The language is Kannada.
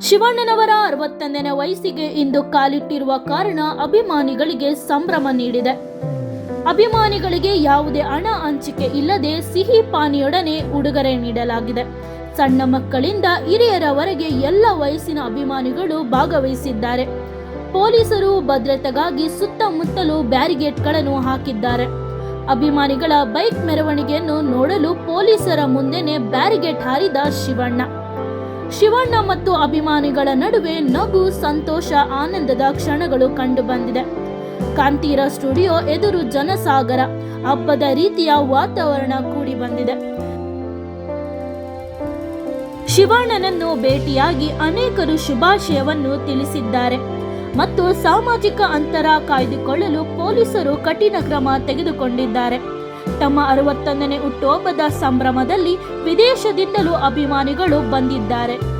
ಶಿವಣ್ಣನವರ ಅರವತ್ತೊಂದನೇ ವಯಸ್ಸಿಗೆ ಇಂದು ಕಾಲಿಟ್ಟಿರುವ ಕಾರಣ ಅಭಿಮಾನಿಗಳಿಗೆ ಸಂಭ್ರಮ ನೀಡಿದೆ. ಅಭಿಮಾನಿಗಳಿಗೆ ಯಾವುದೇ ಹಣ ಹಂಚಿಕೆ ಇಲ್ಲದೆ ಸಿಹಿ ಪಾನಿಯೊಡನೆ ಉಡುಗೊರೆ ನೀಡಲಾಗಿದೆ. ಸಣ್ಣ ಮಕ್ಕಳಿಂದ ಹಿರಿಯರವರೆಗೆ ಎಲ್ಲ ವಯಸ್ಸಿನ ಅಭಿಮಾನಿಗಳು ಭಾಗವಹಿಸಿದ್ದಾರೆ. ಪೊಲೀಸರು ಭದ್ರತೆಗಾಗಿ ಸುತ್ತಮುತ್ತಲು ಬ್ಯಾರಿಗೇಟ್ಗಳನ್ನು ಹಾಕಿದ್ದಾರೆ. ಅಭಿಮಾನಿಗಳ ಬೈಕ್ ಮೆರವಣಿಗೆಯನ್ನು ನೋಡಲು ಪೊಲೀಸರ ಮುಂದೆನೆ ಬ್ಯಾರಿಗೇಟ್ ಹಾರಿದ ಶಿವಣ್ಣ. ಶಿವಣ್ಣ ಮತ್ತು ಅಭಿಮಾನಿಗಳ ನಡುವೆ ನಗು, ಸಂತೋಷ, ಆನಂದದ ಕ್ಷಣಗಳು ಕಂಡುಬಂದಿದೆ. ಕಾಂತೀರ ಸ್ಟುಡಿಯೋ ಎದುರು ಜನಸಾಗರ, ಹಬ್ಬದ ರೀತಿಯ ವಾತಾವರಣ ಕೂಡಿ ಬಂದಿದೆ ಶಿವಣ್ಣನನ್ನು ಭೇಟಿಯಾಗಿ ಅನೇಕರು ಶುಭಾಶಯವನ್ನು ತಿಳಿಸಿದ್ದಾರೆ. ಮತ್ತು ಸಾಮಾಜಿಕ ಅಂತರ ಕಾಯ್ದುಕೊಳ್ಳಲು ಪೊಲೀಸರು ಕಠಿಣ ಕ್ರಮ ತೆಗೆದುಕೊಂಡಿದ್ದಾರೆ. ತಮ್ಮ ಅರವತ್ತೊಂದನೇ ಹುಟ್ಟುಹಬ್ಬದ ಸಂಭ್ರಮದಲ್ಲಿ ವಿದೇಶದಿಂದಲೂ ಅಭಿಮಾನಿಗಳು ಬಂದಿದ್ದಾರೆ.